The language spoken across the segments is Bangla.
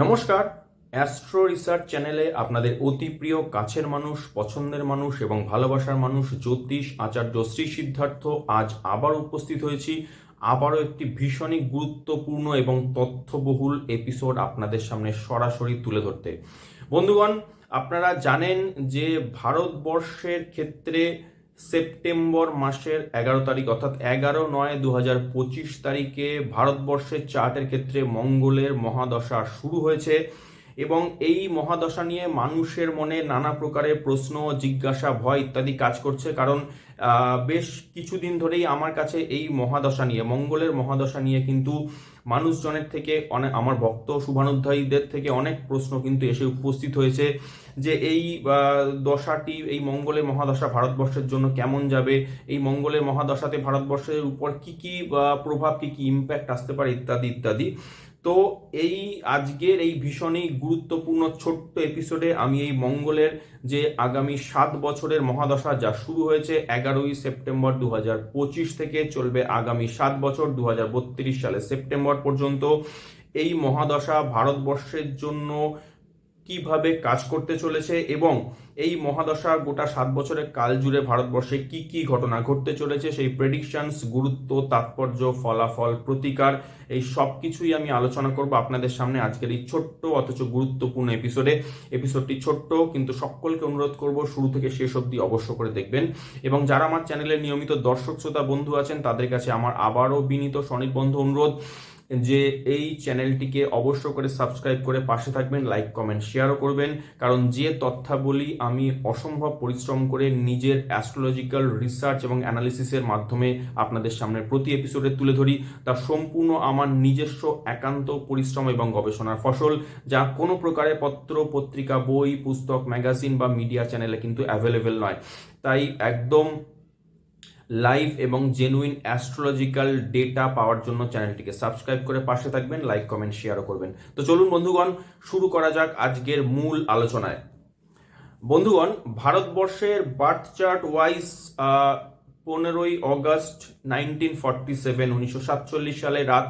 নমস্কার। অ্যাস্ট্রো রিসার্চ চ্যানেলে আপনাদের অতি প্রিয় কাছের মানুষ, পছন্দের মানুষ এবং ভালোবাসার মানুষ জ্যোতিষ আচার্য শ্রী সিদ্ধার্থ আজ আবার উপস্থিত হয়েছি। আবারও একটি ভীষণই গুরুত্বপূর্ণ এবং তথ্যবহুল এপিসোড আপনাদের সামনে সরাসরি তুলে ধরতে। বন্ধুগণ, আপনারা জানেন যে ভারতবর্ষের ক্ষেত্রে সেপ্টেম্বর মাসের এগারো তারিখ, অর্থাৎ এগারো নয় দু হাজার পঁচিশ তারিখে ভারতবর্ষের চার্টের ক্ষেত্রে মঙ্গলের মহাদশা শুরু হয়েছে। এবং এই মহাদশা নিয়ে মানুষের মনে নানা প্রকারের প্রশ্ন, জিজ্ঞাসা, ভয় ইত্যাদি কাজ করছে। কারণ বেশ কিছুদিন ধরেই আমার কাছে এই মহাদশা নিয়ে, মঙ্গলের মহাদশা নিয়ে কিন্তু মানুষজনের থেকে অনেক আমার ভক্ত শুভানুধ্যায়ীদের থেকে অনেক প্রশ্ন কিন্তু এসে উপস্থিত হয়েছে যে এই দশাটি, এই মঙ্গলের মহাদশা ভারতবর্ষের জন্য কেমন যাবে? এই মঙ্গলের মহাদশাতে ভারতবর্ষের উপর কি কি প্রভাব, কি কি ইম্প্যাক্ট আসতে পারে ইত্যাদি ইত্যাদি। তো এই আজকের এই ভীষণই গুরুত্বপূর্ণ ছোট্ট এপিসোডে আমি এই মঙ্গলের যে আগামী সাত বছরের মহাদশা যা শুরু হয়েছে এগারোই সেপ্টেম্বর দু হাজার পঁচিশ থেকে চলবে আগামী সাত বছর দু হাজার বত্রিশ সালে সেপ্টেম্বর পর্যন্ত। এই মহাদশা ভারতবর্ষের জন্য কীভাবে কাজ করতে চলেছে এবং এই মহাদশা গোটা সাত বছরের কাল জুড়ে ভারতবর্ষে কি কি ঘটনা ঘটতে চলেছে? সেই প্রেডিকশনস গুরুত্ব, তাৎপর্য, ফলাফল, প্রতিকার, এই সব কিছুই আমি আলোচনা করব আপনাদের সামনে আজকের এই ছোট্ট অথচ গুরুত্বপূর্ণ এপিসোডে এপিসোডটি ছোট্ট, কিন্তু সকলকে অনুরোধ করব শুরু থেকে শেষ অবধি অবশ্য করে দেখবেন। এবং যারা আমার চ্যানেলের নিয়মিত দর্শক, শ্রোতা, বন্ধু আছেন, তাদের কাছে আমার আবারও বিনীত স্বনির্বন্ধ অনুরোধ। যে এই চ্যানেলটিকে অবশ্য করে সাবস্ক্রাইব করে পাশে থাকবেন, লাইক, কমেন্ট, শেয়ারও করবেন। কারণ যে তথ্যাবলী আমি অসম্ভব পরিশ্রম করে নিজের অ্যাস্ট্রোলজিক্যাল রিসার্চ এবং অ্যানালিসিসের মাধ্যমে আপনাদের সামনে প্রতি এপিসোডে তুলে ধরি, তা সম্পূর্ণ আমার নিজস্ব, একান্ত পরিশ্রম এবং গবেষণার ফসল, যা কোনো প্রকারে পত্র, পত্রিকা, বই, পুস্তক ম্যাগাজিন বা মিডিয়া চ্যানেলে কিন্তু অ্যাভেলেবেল নয়। তাই একদম লাইভ এবং জেনুইন অ্যাস্ট্রোলজিক্যাল ডেটা পাওয়ার জন্য চ্যানেলটিকে সাবস্ক্রাইব করে পাশে থাকবেন, লাইক, কমেন্ট, শেয়ারও করবেন। তো চলুন বন্ধুগণ, শুরু করা যাক আজকের মূল আলোচনায়। বন্ধুগণ, ভারতবর্ষের বার্থ চার্ট ওয়াইজ পনেরোই অগস্ট নাইনটিন ফর্টি সেভেন, উনিশশো সাতচল্লিশ সালে রাত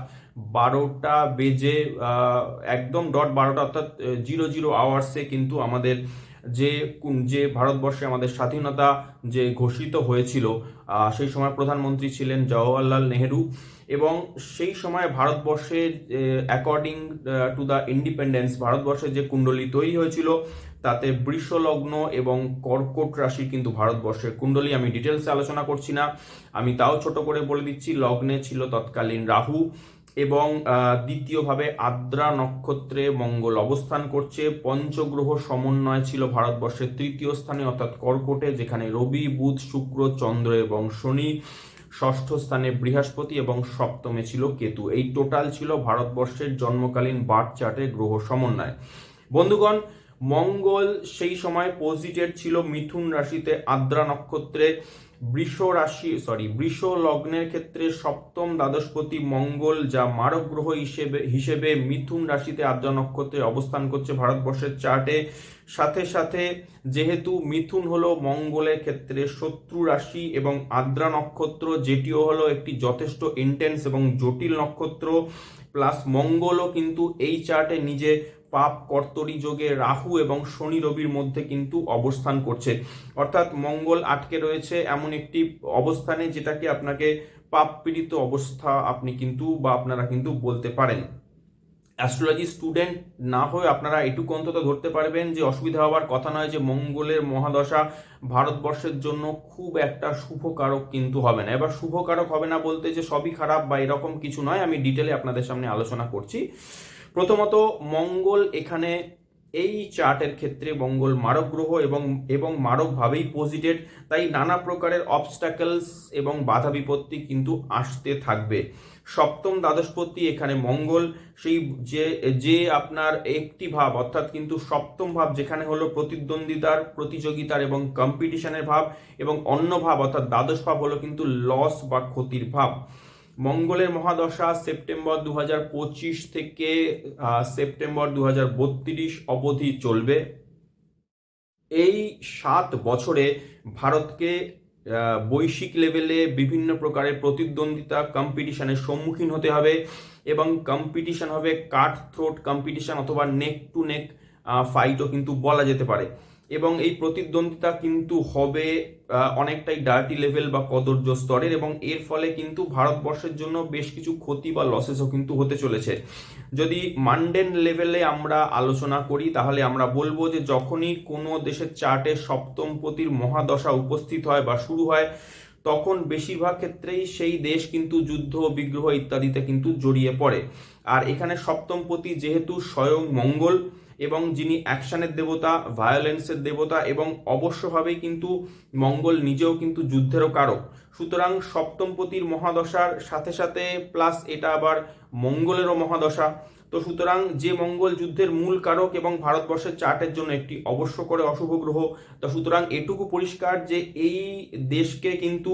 বারোটা বেজে একদম ডট বারোটা অর্থাৎ জিরো জিরো আওয়ার্সে কিন্তু আমাদের যে যে ভারতবর্ষে আমাদের স্বাধীনতা যে ঘোষিত হয়েছিল সেই সময় প্রধানমন্ত্রী ছিলেন জওয়াহরলাল নেহেরু এবং সেই সময় ভারতবর্ষের অ্যাকর্ডিং টু দ্য ইন্ডিপেন্ডেন্স ভারতবর্ষের যে কুণ্ডলী তৈরি হয়েছিল, তাতে বৃষ লগ্ন এবং কর্কট রাশি কিন্তু ভারতবর্ষের কুণ্ডলী। আমি ডিটেলসে আলোচনা করছি না, আমি তাও ছোট করে বলে দিচ্ছি, লগ্নে ছিল তৎকালীন রাহু এবং দ্বিতীয়ভাবে আদ্রা নক্ষত্রে মঙ্গল অবস্থান করছে। পঞ্চগ্রহ সমন্বয় ছিল ভারতবর্ষের তৃতীয় স্থানে, অর্থাৎ কর্কটে, যেখানে রবি, বুধ, শুক্র, চন্দ্র এবং শনি। ষষ্ঠ স্থানে বৃহস্পতি এবং সপ্তমে ছিল কেতু। এই টোটাল ছিল ভারতবর্ষের জন্মকালীন বার্থ চার্টে গ্রহ সমন্বয়। বন্ধুগণ, মঙ্গল সেই সময় পজিটেড ছিল মিথুন রাশিতে আদ্রা নক্ষত্রে। বৃষ রাশি সরি বৃষ লগ্নের ক্ষেত্রে সপ্তম দ্বাদশপতি মঙ্গল, যা মারক গ্রহ হিসেবে হিসেবে মিথুন রাশিতে আদ্রা নক্ষত্রে অবস্থান করছে ভারতবর্ষের চার্টে সাথে সাথে যেহেতু মিথুন হলো মঙ্গলের ক্ষেত্রে শত্রু রাশি এবং আদ্রা নক্ষত্র, যেটিও হলো একটি যথেষ্ট ইন্টেন্স এবং জটিল নক্ষত্র প্লাস মঙ্গলও কিন্তু এই চার্টে নিজে পাপ কর্তরি যোগে রাহু এবং শনি রবির মধ্যে কিন্তু অবস্থান করছে। অর্থাৎ মঙ্গল আটকে রয়েছে এমন একটি অবস্থানে যেটাকে আপনাকে পাপ পীড়িত অবস্থা আপনি কিন্তু বা আপনারা কিন্তু বলতে পারেন। অ্যাস্ট্রোলজি স্টুডেন্ট না হয়ে আপনারা এটুকু অন্তত ধরতে পারবেন যে অসুবিধা হওয়ার কথা নয় যে মঙ্গলের মহাদশা ভারতবর্ষের জন্য খুব একটা শুভকারক কিন্তু হবে না। এবার শুভকারক হবে না বলতে যে সবই খারাপ বা এরকম কিছু নয়, আমি ডিটেলে আপনাদের সামনে আলোচনা করছি। প্রথমত, মঙ্গল এখানে এই চার্টের ক্ষেত্রে মঙ্গল মারক গ্রহ এবং এবং মারকভাবেই পজিটেড তাই নানা প্রকারের অবস্টাকলস এবং বাধা বিপত্তি কিন্তু আসতে থাকবে। সপ্তম দ্বাদশপতি এখানে মঙ্গল, সেই যে যে আপনার একটি ভাব, অর্থাৎ কিন্তু সপ্তম ভাব যেখানে হলো প্রতিদ্বন্দ্বিতার, প্রতিযোগিতার এবং কম্পিটিশনের ভাব এবং অন্য ভাব, অর্থাৎ দ্বাদশ ভাব হলো কিন্তু লস বা ক্ষতির ভাব। মঙ্গলের মহাদশা সেপ্টেম্বর দু হাজার পঁচিশ থেকে সেপ্টেম্বর দু হাজার বত্রিশ অবধি চলবে। এই সাত বছরে ভারতকে বৈশ্বিক লেভেলে বিভিন্ন প্রকারের প্রতিদ্বন্দ্বিতা কম্পিটিশনের সম্মুখীন হতে হবে এবং কম্পিটিশন হবে কাট থ্রোট কম্পিটিশন অথবা নেক টু নেক ফাইটও কিন্তু বলা যেতে পারে। এবং এই প্রতিদ্বন্দ্বিতা কিন্তু হবে অনেকটাই ডার্টি লেভেল বা কদর্য স্তরের এবং এর ফলে কিন্তু ভারতবর্ষের জন্য বেশ কিছু ক্ষতি বা লসেসও কিন্তু হতে চলেছে। যদি মান্ডেন লেভেলে আমরা আলোচনা করি, তাহলে আমরা বলব যে যখনই কোনো দেশের চার্টে সপ্তম পতির মহাদশা উপস্থিত হয় বা শুরু হয়, তখন বেশিরভাগ ক্ষেত্রেই সেই দেশ কিন্তু যুদ্ধ, বিগ্রহ ইত্যাদিতে কিন্তু জড়িয়ে পড়ে। আর এখানে সপ্তমপতি যেহেতু স্বয়ং মঙ্গল এবং যিনি অ্যাকশনের দেবতা ভায়োলেন্সের দেবতা এবং অবশ্যভাবেই কিন্তু মঙ্গল নিজেও কিন্তু যুদ্ধেরও কারক। সুতরাং সপ্তমপতির মহাদশার সাথে সাথে প্লাস এটা আবার মঙ্গলেরও মহাদশা। তো সুতরাং যে মঙ্গল যুদ্ধের মূল কারক এবং ভারতবর্ষের চার্টের জন্য একটি অবশ্য করে অশুভ গ্রহ, তো সুতরাং এটুকু পরিষ্কার যে এই দেশকে কিন্তু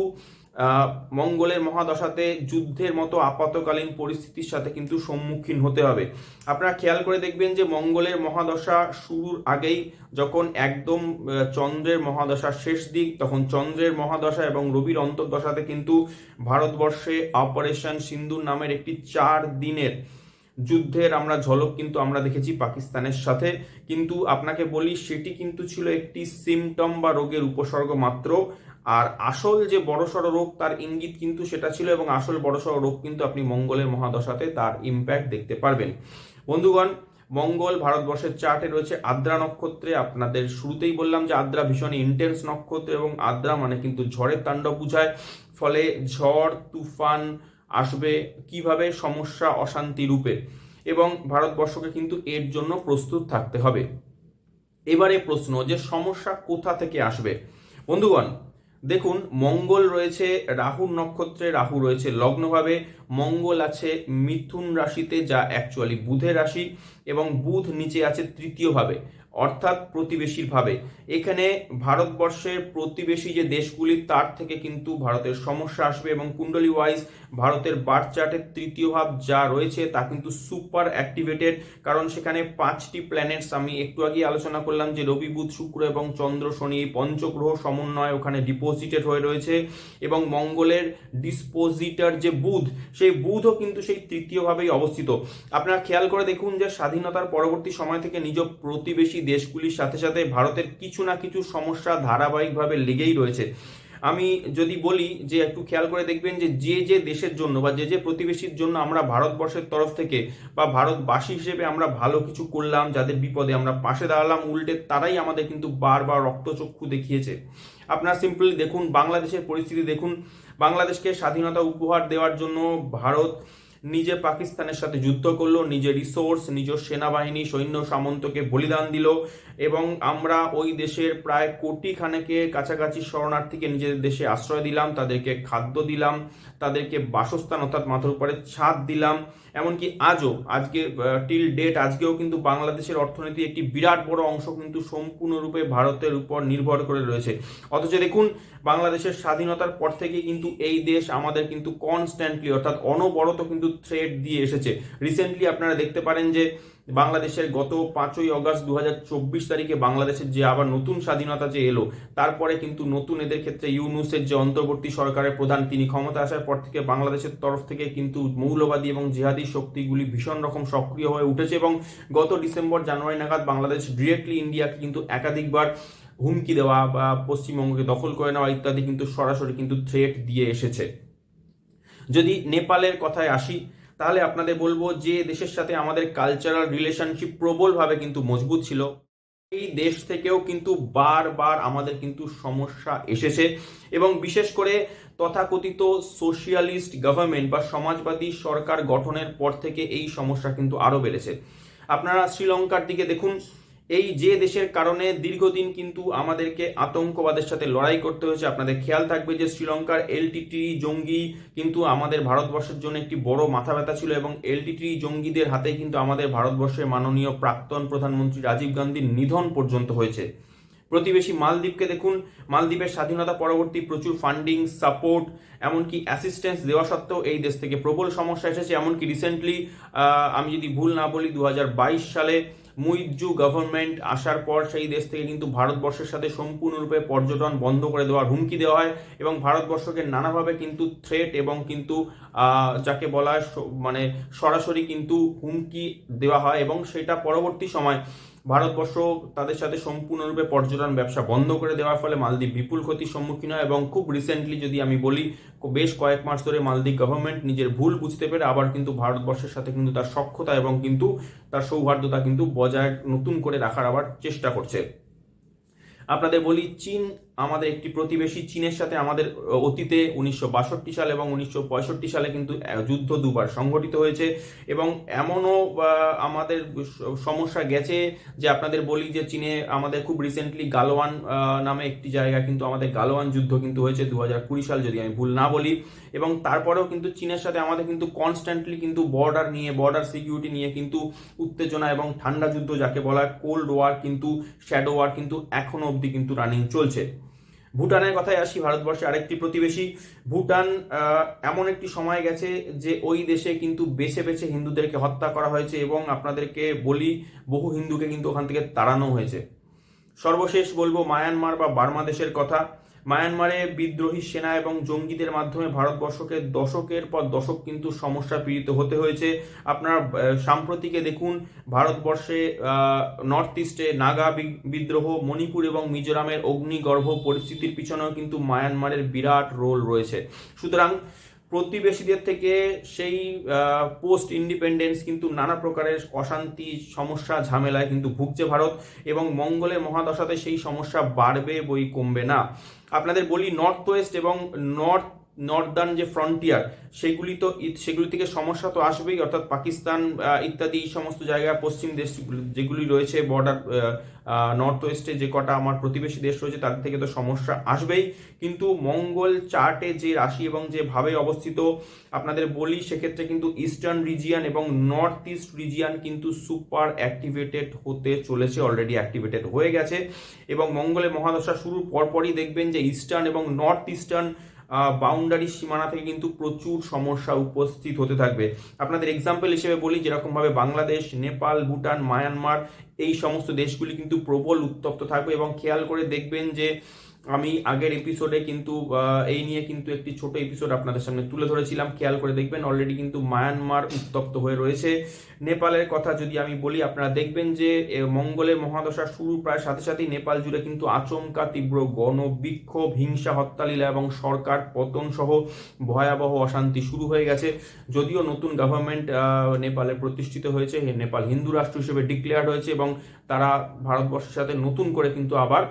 মঙ্গলের মহাদশাতে যুদ্ধের মতো আপাতকালীন পরিস্থিতির সাথে কিন্তু সম্মুখীন হতে হবে। আপনারা খেয়াল করে দেখবেন যে মঙ্গলের মহাদশা শুরুর আগেই যখন একদম চন্দ্রের মহাদশার শেষ দিক, তখন চন্দ্রের মহাদশা এবং রবির অন্তর্দশাতে কিন্তু ভারতবর্ষে অপারেশন সিন্ধুর নামের একটি চার দিনের যুদ্ধের আমরা ঝলক কিন্তু আমরা দেখেছি পাকিস্তানের সাথে। কিন্তু আপনাকে বলি, সেটি কিন্তু ছিল একটি সিমটম বা রোগের উপসর্গ মাত্র। আর আসল যে বড়সড় রোগ, তার ইঙ্গিত কিন্তু সেটা ছিল এবং আসল বড়সড় রোগ কিন্তু আপনি মঙ্গলের মহাদশাতে তার ইম্প্যাক্ট দেখতে পারবেন। বন্ধুগণ, মঙ্গল ভারতবর্ষের চার্টে রয়েছে আদ্রা নক্ষত্রে। আপনাদের শুরুতেই বললাম যে আদ্রা ভীষণ ইন্টেন্স নক্ষত্র এবং আদ্রা মানে কিন্তু ঝড়ের তাণ্ডব বুঝায়। ফলে ঝড়, তুফান আসবে কীভাবে? সমস্যা অশান্তি রূপে। এবং ভারতবর্ষকে কিন্তু এর জন্য প্রস্তুত থাকতে হবে। এবারে প্রশ্ন যে সমস্যা কোথা থেকে আসবে? বন্ধুগণ দেখুন, মঙ্গল রয়েছে রাহুর নক্ষত্রে, রাহু রয়েছে লগ্নভাবে, মঙ্গল আছে মিথুন রাশিতে, যা অ্যাকচুয়ালি বুধের রাশি, এবং বুধ নিচে আছে তৃতীয়ভাবে। অর্থাৎ প্রতিবেশীর ভাবে এখানে ভারতবর্ষের প্রতিবেশী যে দেশগুলি, তার থেকে কিন্তু ভারতের সমস্যা আসবে এবং কুণ্ডলী ওয়াইজ ভারতের বার্থ চার্টের তৃতীয় ভাব যা রয়েছে, তা কিন্তু সুপার অ্যাক্টিভেটেড। কারণ সেখানে পাঁচটি প্ল্যানেটস আমি একটু আগে আলোচনা করলাম যে রবি, বুধ, শুক্র এবং চন্দ্র, শনি এই পঞ্চগ্রহ সমন্বয় ওখানে ডিপোজিটেড হয়ে রয়েছে এবং মঙ্গলের ডিসপোজিটার যে বুধ, সেই বুধও কিন্তু সেই তৃতীয়ভাবেই অবস্থিত। আপনারা খেয়াল করে দেখুন যে স্বাধীনতার পরবর্তী সময় থেকে নিজ প্রতিবেশী দেশগুলির সাথে সাথে ভারতের কিছু না কিছু সমস্যা ধারাবাহিকভাবে লেগেই রয়েছে। আমি যদি বলি যে একটু খেয়াল করে দেখবেন যে যে যে দেশের জন্য বা যে যে প্রতিবেশীর জন্য আমরা ভারতবর্ষের তরফ থেকে বা ভারতবাসী হিসেবে আমরা ভালো কিছু করলাম, যাদের বিপদে আমরা পাশে দাঁড়ালাম, উল্টে তারাই আমাদের কিন্তু বারবার রক্তচক্ষু দেখিয়েছে। আপনারা সিম্পলি দেখুন বাংলাদেশের পরিস্থিতি দেখুন। বাংলাদেশকে স্বাধীনতা উপহার দেওয়ার জন্য ভারত নিজে পাকিস্তানের সাথে যুদ্ধ করল, নিজের রিসোর্স নিজ সেনাবাহিনী, সৈন্য সামন্তকে বলিদান দিল এবং আমরা ওই দেশের প্রায় কোটি খানেকে কাছাকাছি শরণার্থীকে নিজেদের দেশে আশ্রয় দিলাম, তাদেরকে খাদ্য দিলাম, তাদেরকে বাসস্থান অর্থাৎ মাথার উপরে ছাদ দিলাম। এমনকি আজও, আজকে টিল ডেট আজকেও কিন্তু বাংলাদেশের অর্থনীতি একটি বিরাট বড় অংশ কিন্তু সম্পূর্ণরূপে ভারতের উপর নির্ভর করে রয়েছে। অথচ দেখুন, বাংলাদেশের স্বাধীনতার পর থেকে কিন্তু এই দেশ আমাদের কিন্তু কনস্ট্যান্টলি অর্থাৎ অনবরত কিন্তু থ্রেড দিয়ে এসেছে। রিসেন্টলি আপনারা দেখতে পারেন যে বাংলাদেশের গত পাঁচই অগস্ট দু তারিখে বাংলাদেশের যে আবার নতুন স্বাধীনতা যে এলো, তারপরে কিন্তু নতুন এদের ক্ষেত্রে ইউনুসের যে অন্তর্বর্তী সরকারের প্রধান, তিনি ক্ষমতা আসার পর থেকে বাংলাদেশের তরফ থেকে কিন্তু মৌলবাদী এবং জিহাদি শক্তিগুলি ভীষণ রকম সক্রিয় হয়ে উঠেছে এবং গত ডিসেম্বর, জানুয়ারি নাগাদ বাংলাদেশ ডিরেক্টলি ইন্ডিয়াকে কিন্তু একাধিকবার হুমকি দেওয়া বা পশ্চিমবঙ্গকে দখল করে নেওয়া ইত্যাদি কিন্তু সরাসরি কিন্তু থ্রেট দিয়ে এসেছে। যদি নেপালের কথায় আসি, তাহলে আপনাদের বলব যে দেশের সাথে আমাদের কালচারাল রিলেশনশিপ প্রবলভাবে কিন্তু মজবুত ছিল। এই দেশ থেকেও কিন্তু বারবার আমাদের কিন্তু সমস্যা এসেছে এবং বিশেষ করে তথাকথিত সোশিয়ালিস্ট গভর্নমেন্ট বা সমাজবাদী সরকার গঠনের পর থেকে এই সমস্যা কিন্তু আরও বেড়েছে। আপনারা শ্রীলঙ্কার দিকে দেখুন এই যে দেশের কারণে দীর্ঘদিন কিন্তু আমাদেরকে আতঙ্কবাদের সাথে লড়াই করতে হয়েছে, আপনাদের খেয়াল থাকবে যে শ্রীলঙ্কার এলটিটি জঙ্গি কিন্তু আমাদের ভারতবর্ষের জন্য একটি বড় মাথা ব্যথা ছিল এবং এলটিটি জঙ্গিদের হাতে কিন্তু আমাদের ভারতবর্ষের মাননীয় প্রাক্তন প্রধানমন্ত্রী রাজীব গান্ধীর নিধন পর্যন্ত হয়েছে। প্রতিবেশী মালদ্বীপকে দেখুন, মালদ্বীপের স্বাধীনতা পরবর্তী প্রচুর ফান্ডিং সাপোর্ট এমনকি অ্যাসিস্ট্যান্স দেওয়া সত্ত্বেও এই দেশ থেকে প্রবল সমস্যা এসেছে। এমনকি রিসেন্টলি আমি যদি ভুল না বলি দু হাজার বাইশ সালে মুইজু গভর্নমেন্ট আসার পর সেই দেশ থেকে কিন্তু ভারতবর্ষের সাথে সম্পূর্ণরূপে পর্যটন বন্ধ করে দেওয়ার হুমকি দেওয়া হয় এবং ভারতবর্ষকে নানাভাবে কিন্তু থ্রেট এবং কিন্তু যাকে বলা মানে সরাসরি কিন্তু হুমকি দেওয়া হয় এবং সেটা পরবর্তী সময় ভারতবর্ষ তাদের সাথে সম্পূর্ণরূপে পর্যটন ব্যবসা বন্ধ করে দেওয়ার ফলে মালদ্বীপ বিপুল ক্ষতির সম্মুখীন হয় এবং খুব রিসেন্টলি যদি আমি বলি, বেশ কয়েক মাস ধরে মালদ্বীপ গভর্নমেন্ট নিজের ভুল বুঝতে পেরে আবার কিন্তু ভারতবর্ষের সাথে কিন্তু তার সক্ষতা এবং কিন্তু তার সৌহার্দ্যতা কিন্তু বজায় নতুন করে রাখার আবার চেষ্টা করছে। আপনাদের বলি, চীন আমাদের একটি প্রতিবেশী চীনের সাথে আমাদের অতীতে উনিশশো সালে এবং উনিশশো পঁয়ষট্টি সালে কিন্তু যুদ্ধ দুবার সংঘটিত হয়েছে। এবং এমনও আমাদের সমস্যা গেছে যে আপনাদের বলি যে চীনে আমাদের খুব রিসেন্টলি গালোয়ান নামে একটি জায়গা কিন্তু আমাদের গালোয়ান যুদ্ধ কিন্তু হয়েছে দু হাজার কুড়ি সাল, যদি আমি ভুল না বলি। এবং তারপরেও কিন্তু চীনের সাথে আমাদের কিন্তু কনস্ট্যান্টলি কিন্তু বর্ডার নিয়ে বর্ডার সিকিউরিটি নিয়ে কিন্তু উত্তেজনা এবং ঠান্ডা যুদ্ধ, যাকে বলা কোল্ড ওয়ার কিন্তু শ্যাডো ওয়ার কিন্তু এখনও অবধি কিন্তু রানিং চলছে। ভুটানের কথায় আসি, ভারতবর্ষে আরেকটি প্রতিবেশী। ভুটান এমন একটি সময় গেছে যে ওই দেশে কিন্তু বেছে বেছে হিন্দুদেরকে হত্যা করা হয়েছে এবং আপনাদেরকে বলি, বহু হিন্দুকে কিন্তু ওখান থেকে তাড়ানো হয়েছে। সর্বশেষ বলব মায়ানমার বা বার্মাদেশের কথা। মায়ানমারে বিদ্রোহী সেনা এবং জঙ্গিদের মাধ্যমে ভারতবর্ষকে দশকের পর দশক কিন্তু সমস্যা পীড়িত হতে হয়েছে। আপনার সাম্প্রতিকে দেখুন, ভারতবর্ষে নর্থ ইস্টে নাগা বিদ্রোহ, মণিপুর এবং মিজোরামের অগ্নিগর্ভ পরিস্থিতির পিছনেও কিন্তু মায়ানমারের বিরাট রোল রয়েছে। সুতরাং প্রতিবেশীদের থেকে সেই পোস্ট ইন্ডিপেন্ডেন্স কিন্তু নানা প্রকারের অশান্তি, সমস্যা, ঝামেলায় কিন্তু ভুগছে ভারত এবং মঙ্গলের মহাদশাতে সেই সমস্যা বাড়বে বই কমবে না। আপনাদের বলি নর্থ ওয়েস্ট এবং নর্থ নর্দার্ন যে ফ্রন্টিয়ার, সেগুলি তো সেগুলি থেকে সমস্যা তো আসবেই, অর্থাৎ পাকিস্তান ইত্যাদি এই সমস্ত জায়গা, পশ্চিম দেশ যেগুলি রয়েছে বর্ডার নর্থ ওয়েস্টে যে কটা আমার প্রতিবেশী দেশ রয়েছে তাদের থেকে তো সমস্যা আসবেই। কিন্তু মঙ্গল চার্টে যে রাশি এবং যে ভাবে অবস্থিত, আপনাদের বলি সেক্ষেত্রে কিন্তু ইস্টার্ন রিজিয়ান এবং নর্থ ইস্ট রিজিয়ান কিন্তু সুপার অ্যাক্টিভেটেড হতে চলেছে অলরেডি অ্যাক্টিভেটেড হয়ে গেছে। এবং মঙ্গলের মহাদশা শুরুর পরপরই দেখবেন যে ইস্টার্ন এবং নর্থ ইস্টার্ন বাউন্ডারি সীমানা থেকে কিন্তু প্রচুর সমস্যা উপস্থিত হতে থাকবে। আপনাদের এক্সাম্পল হিসেবে বলি, যেরকমভাবে বাংলাদেশ, নেপাল, ভুটান, মায়ানমার, এই সমস্ত দেশগুলি কিন্তু প্রবল উত্তপ্ত থাকবে এবং খেয়াল করে দেখবেন যে আমি আগের এপিসোডে কিন্তু এই নিয়ে কিন্তু একটি ছোট এপিসোড আপনাদের সামনে তুলে ধরেছিলাম। খেয়াল করে দেখবেন অলরেডি কিন্তু মায়ানমার উত্তপ্ত হয়ে রয়েছে। নেপালের কথা যদি আমি বলি, আপনারা দেখবেন যে মঙ্গলের মহাদশা শুরু প্রায় সাথে সাথেই নেপাল জুড়ে কিন্তু আচমকা তীব্র গণবিক্ষোভ, হিংসা, হত্যালীলা এবং সরকার পতন সহ ভয়াবহ অশান্তি শুরু হয়ে গেছে। যদিও নতুন গভর্নমেন্ট নেপালে প্রতিষ্ঠিত হয়েছে নেপাল হিন্দু রাষ্ট্র হিসেবে ডিক্লেয়ার্ড হয়েছে এবং তারা ভারতবর্ষের সাথে নতুন করে কিন্তু আবার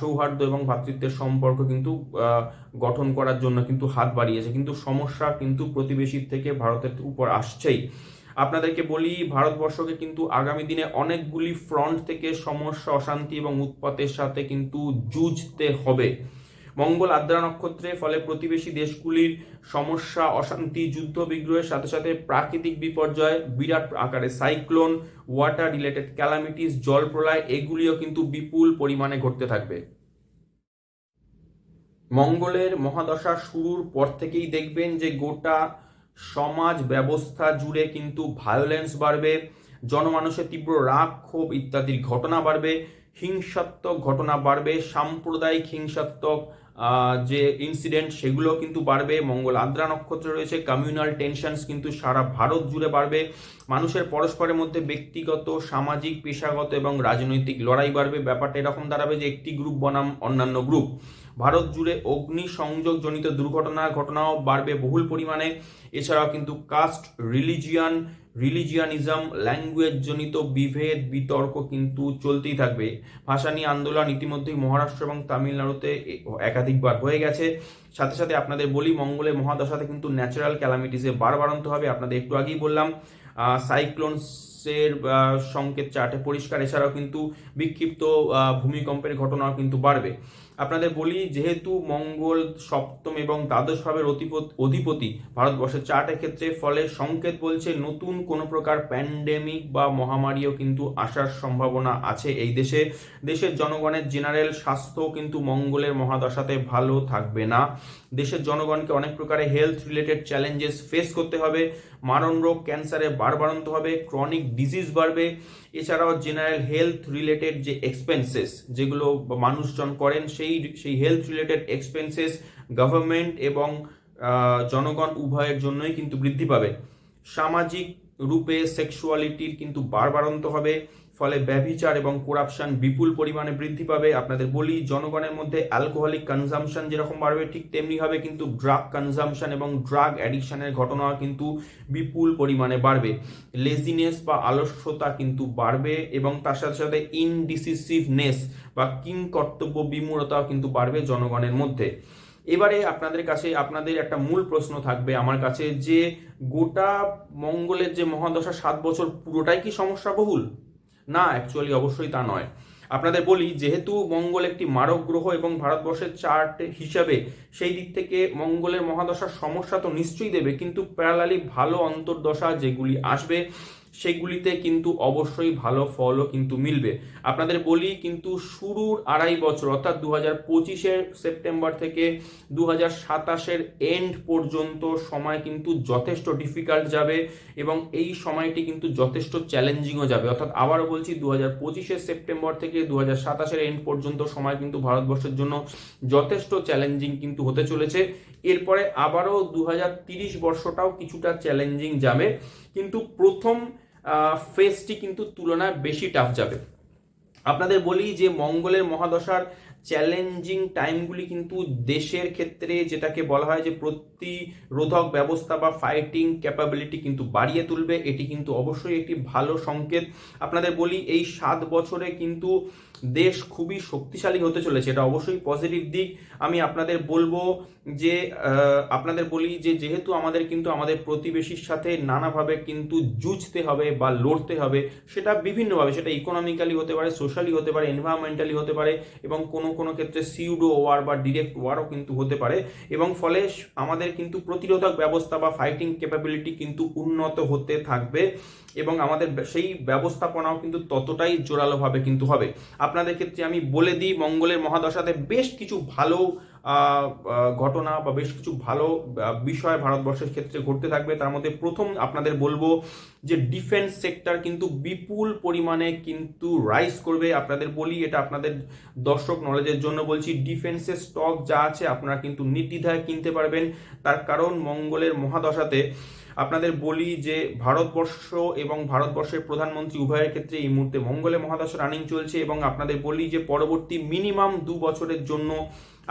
সৌহার্দ্য এবং ভ্রাতৃত্বের সম্পর্ক কিন্তু গঠন করার জন্য কিন্তু হাত বাড়িয়েছে। কিন্তু সমস্যা কিন্তু প্রতিবেশীর থেকে ভারতের উপর আসছেই। আপনাদেরকে বলি, ভারতবর্ষকে কিন্তু আগামী দিনে অনেকগুলি ফ্রন্ট থেকে সমস্যা, অশান্তি এবং উৎপাতের সাথে কিন্তু যুঝতে হবে। মঙ্গল আদ্রা নক্ষত্রে ফলে প্রতিবেশী দেশগুলির সমস্যা, অশান্তি, যুদ্ধ বিগ্রহের সাথে সাথে প্রাকৃতিক বিপর্যয়, বিরাট আকারে সাইক্লোন ওয়াটার রিলেটেড ক্যালামিটিস জল প্রলয়, এগুলিও কিন্তু বিপুল পরিমাণে ঘটতে থাকবে। মঙ্গলের মহাদশা শুরুর পর থেকেই দেখবেন যে গোটা সমাজ ব্যবস্থা জুড়ে কিন্তু ভায়োলেন্স বাড়বে, জনমানুষের তীব্র রাগ, ক্ষোভ ইত্যাদির ঘটনা বাড়বে, হিংসাত্মক ঘটনা বাড়বে, সাম্প্রদায়িক হিংসাত্মক যে ইনসিডেন্ট সেগুলো কিন্তু বাড়বে। মঙ্গল আদ্রা নক্ষত্র রয়েছে কমিউনাল টেনশনস কিন্তু সারা ভারত জুড়ে বাড়বে। মানুষের পরস্পরের মধ্যে ব্যক্তিগত, সামাজিক, পেশাগত এবং রাজনৈতিক লড়াই বাড়বে। ব্যাপারটা এরকম দাঁড়াবে যে একটি গ্রুপ বনাম অন্যান্য গ্রুপ ভারত জুড়ে অগ্নি সংযোগজনিত দুর্ঘটনা, ঘটনাও বাড়বে বহুল পরিমাণে। এছাড়াও কিন্তু কাস্ট রিলিজিয়ান রিলিজিয়ানিজম, ল্যাঙ্গুয়েজজনিত বিভেদ, বিতর্ক কিন্তু চলতেই থাকবে। ভাষা নিয়ে আন্দোলন ইতিমধ্যেই মহারাষ্ট্র এবং তামিলনাড়ুতে একাধিকবার হয়ে গেছে। সাথে সাথে আপনাদের বলি, মঙ্গলে মহাদশাতে কিন্তু ন্যাচারাল ক্যালামিটিসে বারবারন্ত হবে। আপনাদের একটু আগেই বললাম সাইক্লোনসের সংকেত চার্টে পরিষ্কার। এছাড়াও কিন্তু বিক্ষিপ্ত ভূমিকম্পের ঘটনাও কিন্তু বাড়বে। আপনাদের বলি, যেহেতু মঙ্গল, সপ্তম এবং দ্বাদশ ভাবের অধিপত- ভারতবর্ষের চার্টের ক্ষেত্রে ফলে সংকেত বলছে নতুন কোনো প্রকার প্যান্ডেমিক বা মহামারীও কিন্তু আসার সম্ভাবনা আছে এই দেশে। দেশের জনগণের জেনারেল স্বাস্থ্য কিন্তু মঙ্গলের মহাদশাতে ভালো থাকবে না। দেশের জনগণকে অনেক প্রকারে হেলথ রিলেটেড চ্যালেঞ্জেস ফেস করতে হবে। মারণ রোগ ক্যান্সারে বাড়বাড়ন্ত হবে ক্রনিক ডিজিজ বাড়বে। এছাড়াও জেনারেল হেলথ রিলেটেড যে এক্সপেন্সেস যেগুলো মানুষজন করেন, সেই সেই হেলথ রিলেটেড এক্সপেন্সেস গভর্নমেন্ট এবং জনগণ উভয়ের জন্যই কিন্তু বৃদ্ধি পাবে। সামাজিক রূপে সেক্সুয়ালিটির কিন্তু বাড়বাড়ন্ত হবে। ফলে ব্যভিচার এবং করাপশন বিপুল পরিমাণে বৃদ্ধি পাবে। আপনাদের বলি, জনগণের মধ্যে অ্যালকোহলিক কনজামশন যেরকম বাড়বে, ঠিক তেমনি হবে কিন্তু ড্রাগ কনজামশন এবং ড্রাগ অ্যাডিকশনের ঘটনা কিন্তু বিপুল পরিমাণে বাড়বে। লেজিনেস বা আলস্যতা কিন্তু বাড়বে এবং তার সাথে সাথে ইনডিসিসিভনেস বা কিং কর্তব্য বিমূঢ়তাও কিন্তু বাড়বে জনগণের মধ্যে। এবারে আপনাদের কাছে আপনাদের একটা মূল প্রশ্ন থাকবে আমার কাছে যে গোটা মঙ্গলের যে মহাদশা, সাত বছর পুরোটাই কি সমস্যা বহুল না অ্যাকচুয়ালি অবশ্যই তা নয়। আপনাদের বলি, যেহেতু মঙ্গল একটি মারক গ্রহ এবং ভারতবর্ষের চার্ট হিসাবে সেই দিক থেকে মঙ্গলের মহাদশার সমস্যা তো নিশ্চয়ই দেবে, কিন্তু প্যারালালি ভালো অন্তর্দশা যেগুলি আসবে সেগুলিতে কিন্তু অবশ্যই ভালো ফলও কিন্তু মিলবে। আপনাদের বলি কিন্তু শুরুর আড়াই বছর, অর্থাৎ দু হাজার পঁচিশের সেপ্টেম্বর থেকে দু হাজার সাতাশের এন্ড পর্যন্ত সময় কিন্তু যথেষ্ট ডিফিকাল্ট যাবে এবং এই সময়টি কিন্তু যথেষ্ট চ্যালেঞ্জিংও যাবে। অর্থাৎ আবারও বলছি দু হাজার পঁচিশের সেপ্টেম্বর থেকে দু হাজার সাতাশের এন্ড পর্যন্ত সময় কিন্তু ভারতবর্ষের জন্য যথেষ্ট চ্যালেঞ্জিং কিন্তু হতে চলেছে। এরপরে আবারও দু হাজার তিরিশ বর্ষটাও কিছুটা চ্যালেঞ্জিং যাবে। কিন্তু প্রথম ফেজটি কিন্তু তুলনায় বেশি টাফ যাবে। আপনাদের বলি যে মঙ্গলের মহাদশার চ্যালেঞ্জিং টাইমগুলি কিন্তু দেশের ক্ষেত্রে যেটাকে বলা হয় যে প্রতিরোধক ব্যবস্থা বা ফাইটিং ক্যাপাবিলিটি কিন্তু বাড়িয়ে তুলবে, এটি কিন্তু অবশ্যই একটি ভালো সংকেত। আপনাদের বলি এই সাত বছরে কিন্তু দেশ খুবই শক্তিশালী হতে চলেছে, এটা অবশ্যই পজিটিভ দিক। আমি আপনাদের বলব যে আপনাদের বলি যে, যেহেতু আমাদের কিন্তু আমাদের প্রতিবেশীর সাথে নানাভাবে কিন্তু জুঝতে হবে বা লড়তে হবে, সেটা বিভিন্নভাবে, সেটা ইকোনমিক্যালি হতে পারে সোশ্যালি হতে পারে এনভায়রনমেন্টালি হতে পারে এবং কোনো কোনো ক্ষেত্রে সিউডো ওয়ার বা ডিরেক্ট ওয়ারও কিন্তু হতে পারে এবং ফলে আমাদের কিন্তু প্রতিরোধক ব্যবস্থা বা ফাইটিং ক্যাপাবিলিটি কিন্তু উন্নত হতে থাকবে। এবং আমাদের সেই ব্যবস্থাপনাও কিন্তু ততটাই জোরালোভাবে কিন্তু হবে। আপনাদের ক্ষেত্রে আমি বলে দিই, মঙ্গলের মহাদশাতে বেশ কিছু ভালো ঘটনা বা বেশ কিছু ভালো বিষয় ভারতবর্ষের ক্ষেত্রে ঘটতে থাকবে। তার মধ্যে প্রথম আপনাদের বলব যে ডিফেন্স সেক্টর কিন্তু বিপুল পরিমাণে কিন্তু রাইজ করবে। আপনাদের বলি, এটা আপনাদের দর্শক নলেজের জন্য বলছি ডিফেন্সের স্টক যা আছে আপনারা কিন্তু নির্দ্বিধায় কিনতে পারবেন। তার কারণ মঙ্গলের মহাদশাতে আপনাদের বলি যে ভারতবর্ষ এবং ভারতবর্ষের প্রধানমন্ত্রী উভয়ের ক্ষেত্রে এই মুহূর্তে মঙ্গলে মহাদশা রানিং চলছে এবং আপনাদের বলি যে পরবর্তী মিনিমাম দু বছরের জন্য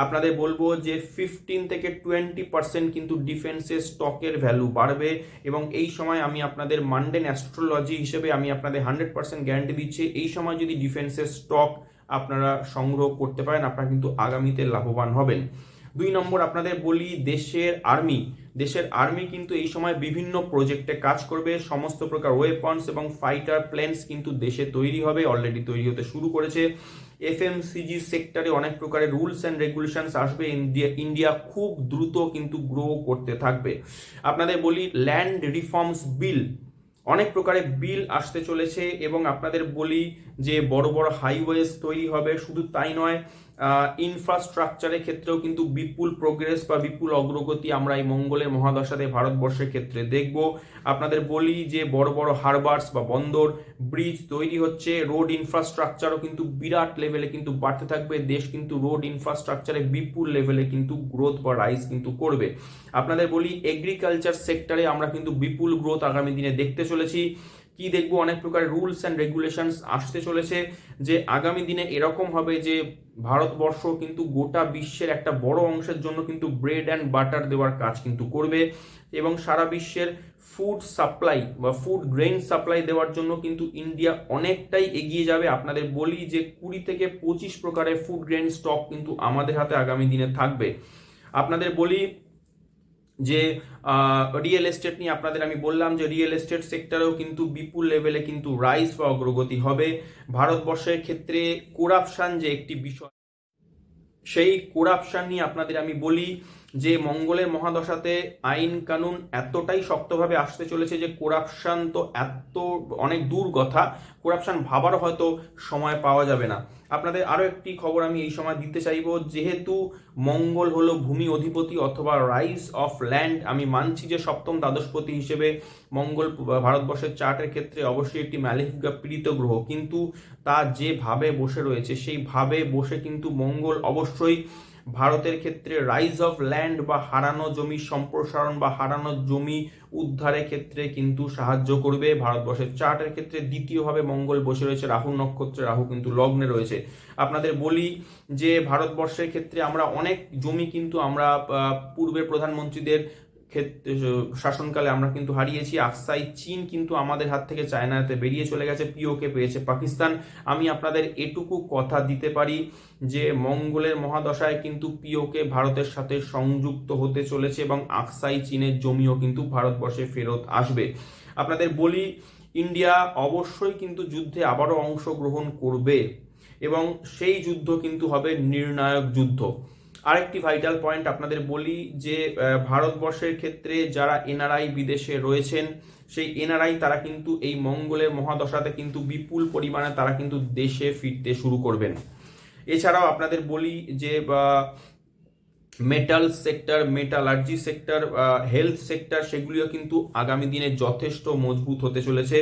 আপনাদের বলব যে ফিফটিন থেকে টোয়েন্টি পার্সেন্ট কিন্তু ডিফেন্সের স্টকের ভ্যালু বাড়বে এবং এই সময় আমি আপনাদের মান্ডেন অ্যাস্ট্রোলজি হিসেবে আমি আপনাদের হান্ড্রেড পার্সেন্ট গ্যারান্টি দিচ্ছি, এই সময় যদি ডিফেন্সের স্টক আপনারা সংগ্রহ করতে পারেন, আপনারা কিন্তু আগামীতে লাভবান হবেন। দুই নম্বর আপনাদের বলি দেশের আর্মি দেশের আর্মি কিন্তু এই সময় বিভিন্ন প্রজেক্টে কাজ করবে, সমস্ত প্রকার ওয়েপন্স এবং ফাইটার প্লেনস কিন্তু দেশে তৈরি হবে অলরেডি তৈরি হতে শুরু করেছে। এফএমসিজি সেক্টরে অনেক প্রকারের রুলস অ্যান্ড রেগুলেশনস আসবে ইন্ডিয়া ইন্ডিয়া খুব দ্রুত কিন্তু গ্রো করতে থাকবে। আপনাদের বলি ল্যান্ড রিফর্মস বিল অনেক প্রকারের বিল আসতে চলেছে এবং আপনাদের বলি যে বড় বড় হাইওয়েজ তৈরি হবে, শুধু তাই নয় ইনফ্রাস্ট্রাকচারের ক্ষেত্রেও কিন্তু বিপুল প্রোগ্রেস বা বিপুল অগ্রগতি আমরা এই মঙ্গলের মহাদশাতে ভারতবর্ষের ক্ষেত্রে দেখব। আপনাদের বলি যে বড় বড় হারবার্স বা বন্দর ব্রিজ তৈরি হচ্ছে। রোড ইনফ্রাস্ট্রাকচারও কিন্তু বিরাট লেভেলে কিন্তু বাড়তে থাকবে। দেশ কিন্তু রোড ইনফ্রাস্ট্রাকচারে বিপুল লেভেলে কিন্তু গ্রোথ বা রাইজ কিন্তু করবে। আপনাদের বলি এগ্রিকালচার সেক্টরে আমরা কিন্তু বিপুল গ্রোথ আগামী দিনে দেখতে চলেছি। কি দেখব? অনেক প্রকার রুলস অ্যান্ড রেগুলেশনস আসতে চলেছে যে আগামী দিনে এরকম হবে যে ভারতবর্ষ কিন্তু গোটা বিশ্বের একটা বড় অংশের জন্য কিন্তু ব্রেড অ্যান্ড বাটার দেওয়ার কাজ কিন্তু করবে এবং সারা বিশ্বের ফুড সাপ্লাই বা ফুড গ্রেন সাপ্লাই দেওয়ার জন্য কিন্তু ইন্ডিয়া অনেকটাই এগিয়ে যাবে। আপনাদের বলি যে কুড়ি থেকে পঁচিশ প্রকারের ফুড গ্রেইন স্টক কিন্তু আমাদের হাতে আগামী দিনে থাকবে। আপনাদের বলি যে রিয়েল এস্টেট নিয়ে আপনাদের আমি বললাম যে রিয়েল এস্টেট সেক্টরেও কিন্তু বিপুল লেভেলে কিন্তু রাইজ বা অগ্রগতি হবে। ভারতবর্ষের ক্ষেত্রে করাপশন যে একটি বিষয়, সেই করাপশন নিয়ে আপনাদের আমি বলি যে, মঙ্গলের মহাদশাতে আইন কানুন এতটাই শক্তভাবে আসতে চলেছে যে করাপশন তো এত, অনেক দূর কথা। করাপশন ভাবার হয়তো সময় পাওয়া যাবে না। আপনাদের আরও একটি খবর আমি এই সময় দিতে চাইব। যেহেতু মঙ্গল হলো ভূমি অধিপতি অথবা রাইজ অফ ল্যান্ড। আমি মানছি যে সপ্তম দ্বাদশপতি হিসেবে মঙ্গল ভারতবর্ষের চার্টের ক্ষেত্রে অবশ্যই একটি ম্যালিফিকা পীড়িত গ্রহ। কিন্তু তা যেভাবে বসে রয়েছে সেইভাবে বসে কিন্তু মঙ্গল অবশ্যই ভারতের ক্ষেত্রে রাইজ অফ ল্যান্ড বা হারানো জমি সম্প্রসারণ বা হারানো জমি উদ্ধারের ক্ষেত্রে কিন্তু সাহায্য করবে। ভারতবর্ষের চার্টের ক্ষেত্রে দ্বিতীয়ভাবে মঙ্গল বসে রয়েছে রাহু নক্ষত্রে। রাহু কিন্তু লগ্নে রয়েছে। আপনাদের বলি যে ভারতবর্ষের ক্ষেত্রে আমরা অনেক জমি কিন্তু আমরা পূর্বের প্রধানমন্ত্রীদের ক্ষেত্রে শাসনকালে আমরা কিন্তু হারিয়েছি। আকসাই চীন কিন্তু আমাদের হাত থেকে চায়নাতে বেরিয়ে চলে গেছে, পিওকে পেয়েছে। পাকিস্তান, আমি আপনাদের এটুকু কথা দিতে পারি যে মঙ্গলের মহাদশায় কিন্তু পিওকে ভারতের সাথে সংযুক্ত হতে চলেছে এবং আকসাই চীনের জমিও কিন্তু ভারতবর্ষে ফেরত আসবে। আপনাদের বলি, ইন্ডিয়া অবশ্যই কিন্তু যুদ্ধে আবারও অংশগ্রহণ করবে এবং সেই যুদ্ধ কিন্তু হবে নির্ণায়ক যুদ্ধ। আরেকটি ভাইটাল পয়েন্ট আপনাদের বলি যে ভারতবর্ষের ক্ষেত্রে যারা এনআরআই বিদেশে রয়েছেন, সেই এনআরআই তারা কিন্তু এই মঙ্গলের মহাদশাতে কিন্তু বিপুল পরিমাণে তারা কিন্তু দেশে ফিরতে শুরু করবেন। এছাড়াও আপনাদের বলি যে metal sector metallurgy sector health sector সেগুলিও কিন্তু আগামী দিনে যথেষ্ট মজবুত হতে চলেছে।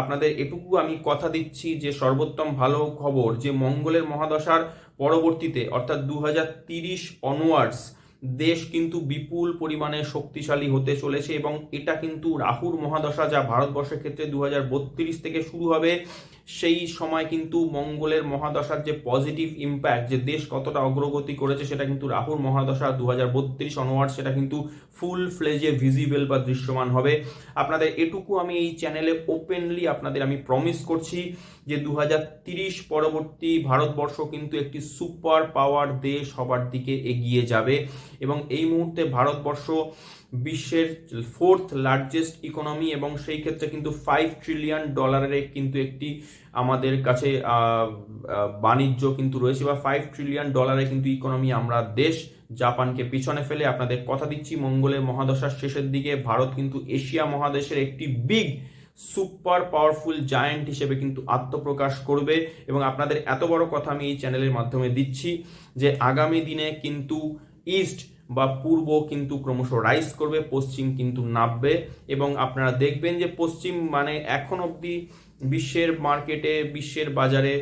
আপনাদের এটুকু আমি কথা দিচ্ছি যে, সর্বোত্তম ভালো খবর যে, মঙ্গলের মহাদশার পরবর্তীতে, অর্থাৎ দু অনওয়ার্ডস দেশ কিন্তু বিপুল পরিমাণে শক্তিশালী হতে চলেছে এবং এটা কিন্তু রাহুর মহাদশা যা ভারতবর্ষের ক্ষেত্রে দু হাজার বত্রিশ থেকে শুরু হবে সেই সময় কিন্তু মঙ্গলের মহাদশার যে পজিটিভ ইম্প্যাক্ট যে দেশ কতটা অগ্রগতি করেছে, সেটা কিন্তু রাহুর মহাদশা দু হাজার বত্রিশ অনওয়ার্ড সেটা কিন্তু ফুল ফ্লেজে ভিজিবল বা দৃশ্যমান হবে। আপনাদের এটুকু আমি এই চ্যানেলে ওপেনলি আপনাদের আমি প্রমিস করছি যে দু পরবর্তী ভারতবর্ষ কিন্তু একটি সুপার পাওয়ার দেশ হবার দিকে এগিয়ে যাবে। এবং এই মুহূর্তে ভারতবর্ষ বিশ্বের ফোর্থ লার্জেস্ট ইকোনমি এবং সেই ক্ষেত্রে কিন্তু ফাইভ ট্রিলিয়ন ডলারের কিন্তু একটি আমাদের কাছে বাণিজ্য কিন্তু রয়েছে বা ফাইভ ট্রিলিয়ন ডলারে কিন্তু ইকোনমি আমরা দেশ জাপানকে পিছনে ফেলে আপনাদের কথা দিচ্ছি। মঙ্গলের মহাদশার শেষের দিকে ভারত কিন্তু এশিয়া মহাদেশের একটি বিগ সুপার পাওয়ারফুল জায়েন্ট হিসেবে কিন্তু আত্মপ্রকাশ করবে এবং আপনাদের এত বড় কথা আমি এই চ্যানেলের মাধ্যমে দিচ্ছি যে আগামী দিনে কিন্তু ইস্ট বা পূর্ব কিন্তু ক্রমশ রাইজ করবে, পশ্চিম কিন্তু নামবে এবং আপনারা দেখবেন যে পশ্চিম মানে এখন অবধি বিশ্বের মার্কেটে, বিশ্বের বাজারে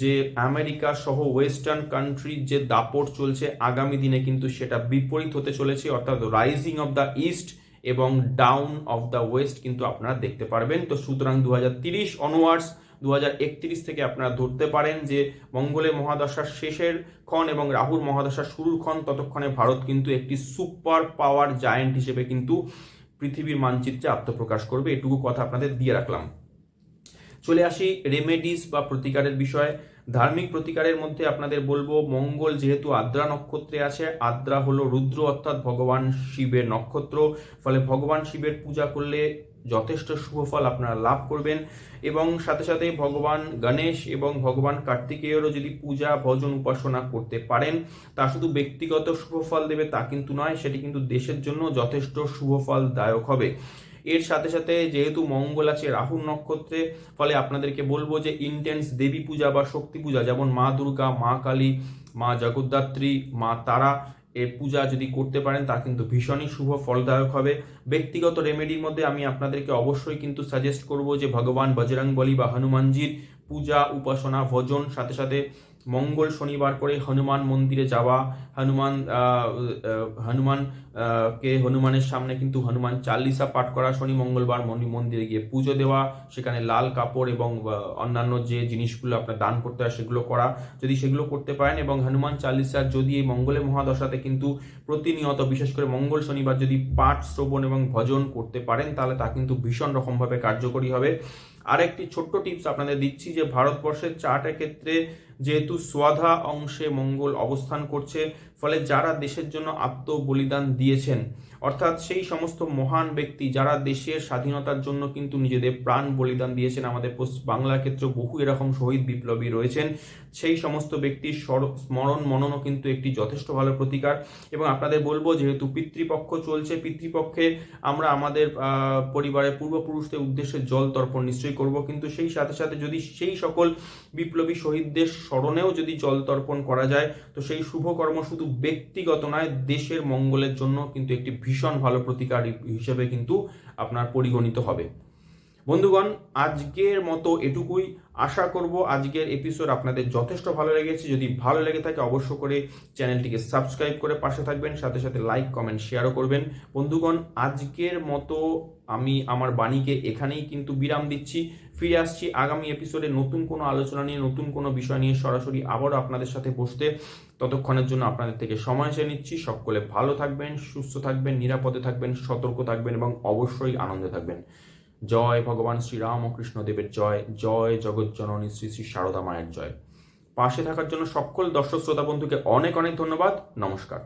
যে আমেরিকা সহ ওয়েস্টার্ন কান্ট্রির যে দাপট চলছে, আগামী দিনে কিন্তু সেটা বিপরীত হতে চলেছে, অর্থাৎ রাইজিং অফ দ্য ইস্ট এবং ডাউন অফ দ্য ওয়েস্ট কিন্তু আপনারা দেখতে পারবেন। তো সুতরাং দু হাজার তিরিশ অনওয়ার্ডস দু হাজার একত্রিশ থেকে আপনারা ধরতে পারেন যে মঙ্গলের মহাদশার শেষের ক্ষণ এবং রাহুর মহাদশার শুরুর ক্ষণ, ততক্ষণে ভারত কিন্তু একটি সুপার পাওয়ার জায়েন্ট হিসেবে কিন্তু পৃথিবীর মানচিত্রে আত্মপ্রকাশ করবে। এটুকু কথা আপনাদের দিয়ে রাখলাম। চলে আসি রেমেডিস বা প্রতিকারের বিষয়ে। ধার্মিক প্রতিকারের মধ্যে আপনাদের বলব, মঙ্গল যেহেতু আদ্রা নক্ষত্রে আছে, আদ্রা হলো রুদ্র অর্থাৎ ভগবান শিবের নক্ষত্র। ফলে ভগবান শিবের পূজা করলে যথেষ্ট শুভফল আপনারা লাভ করবেন। এবং সাথে সাথে ভগবান গণেশ এবং ভগবান কার্তিকেয়েরও যদি পূজা, ভজন, উপাসনা করতে পারেন, তা শুধু ব্যক্তিগত শুভফল দেবে তা কিন্তু নয়, সেটি কিন্তু দেশের জন্য যথেষ্ট শুভফলদায়ক হবে। এর সাথে সাথে যেহেতু মঙ্গল আছে রাহুর নক্ষত্রে, ফলে আপনাদেরকে বলব যে ইন্টেন্স দেবী পূজা বা শক্তি পূজা, যেমন মা দুর্গা, মা কালী, মা জগদ্ধাত্রী, মা তারা এর পূজা যদি করতে পারেন, তা কিন্তু ভীষণই শুভ, ফলদায়ক হবে। ব্যক্তিগত রেমেডির মধ্যে আমি আপনাদেরকে অবশ্যই কিন্তু সাজেস্ট করব যে, ভগবান বজরং বলি বা হনুমানজির পূজা, উপাসনা, ভজন, সাথে সাথে মঙ্গল শনিবার করে হনুমান মন্দিরে যাওয়া, হনুমান হনুমান কে হনুমানের সামনে কিন্তু হনুমান চাল্লিশা পাঠ করা, শনি মঙ্গলবার মন্দিরে গিয়ে পুজো দেওয়া, সেখানে লাল কাপড় এবং অন্যান্য যে জিনিসগুলো আপনার দান করতে হয় সেগুলো করা। যদি সেগুলো করতে পারেন এবং হনুমান চাল্লিশার যদি এই মঙ্গলের মহাদশাতে কিন্তু প্রতিনিয়ত, বিশেষ করে মঙ্গল শনিবার যদি পাঠ, শ্রবণ এবং ভজন করতে পারেন, তাহলে তা কিন্তু ভীষণ রকমভাবে কার্যকরী হবে। আরেকটি ছোট্ট টিপস আপনাদের দিচ্ছি যে, ভারতবর্ষের চার্টের ক্ষেত্রে যেহেতু সোয়াধা অংশে মঙ্গল অবস্থান করছে, ফলে যারা দেশের জন্য আত্মবলিদান দিয়েছেন, অর্থাৎ সেই সমস্ত মহান ব্যক্তি যারা দেশের স্বাধীনতার জন্য কিন্তু নিজেদের প্রাণ বলিদান দিয়েছেন, আমাদের পশ্চিম বাংলার ক্ষেত্রে বহু এরকম শহীদ বিপ্লবী রয়েছেন, সেই সমস্ত ব্যক্তির স্মর- স্মরণ মননও কিন্তু একটি যথেষ্ট ভালো প্রতিকার। এবং আপনাদের বলব, যেহেতু পিতৃপক্ষ চলছে, পিতৃপক্ষে আমরা আমাদের পরিবারের পূর্বপুরুষদের উদ্দেশ্যে জল তর্পণ নিশ্চয়ই করব, কিন্তু সেই সাথে সাথে যদি সেই সকল বিপ্লবী শহীদদের স্মরণেও যদি জল তর্পণ করা যায়, তো সেই শুভকর্ম শুধু ব্যক্তিগত নয়, দেশের মঙ্গলের জন্য কিন্তু একটি ভীষণ ভালো প্রতিকার হিসেবে কিন্তু আপনার পরিগণিত হবে। বন্ধুগণ, আজকের মতো এটুকুই। আশা করব আজকের এপিসোড আপনাদের যথেষ্ট ভালো লেগেছে। যদি ভালো লেগে থাকে অবশ্য করে চ্যানেলটিকে সাবস্ক্রাইব করে পাশে থাকবেন, সাথে সাথে লাইক কমেন্ট শেয়ারও করবেন। বন্ধুগণ, আজকের মতো আমি আমার বাণীকে এখানেই কিন্তু বিরাম দিচ্ছি। ফিরে আসছি আগামী এপিসোডে নতুন কোনো আলোচনা নিয়ে, নতুন কোনো বিষয় নিয়ে সরাসরি আবারও আপনাদের সাথে বসতে। ততক্ষণের জন্য আপনাদের থেকে সময় চেয়ে নিচ্ছি। সকলে ভালো থাকবেন, সুস্থ থাকবেন, নিরাপদে থাকবেন, সতর্ক থাকবেন এবং অবশ্যই আনন্দে থাকবেন। জয় ভগবান শ্রী রামকৃষ্ণ দেবের জয় জয় জগজ্জননী শ্রী শ্রী শারদা মায়ের জয়। পাশে থাকার জন্য সকল দর্শক শ্রোতা বন্ধুকে অনেক অনেক ধন্যবাদ। নমস্কার।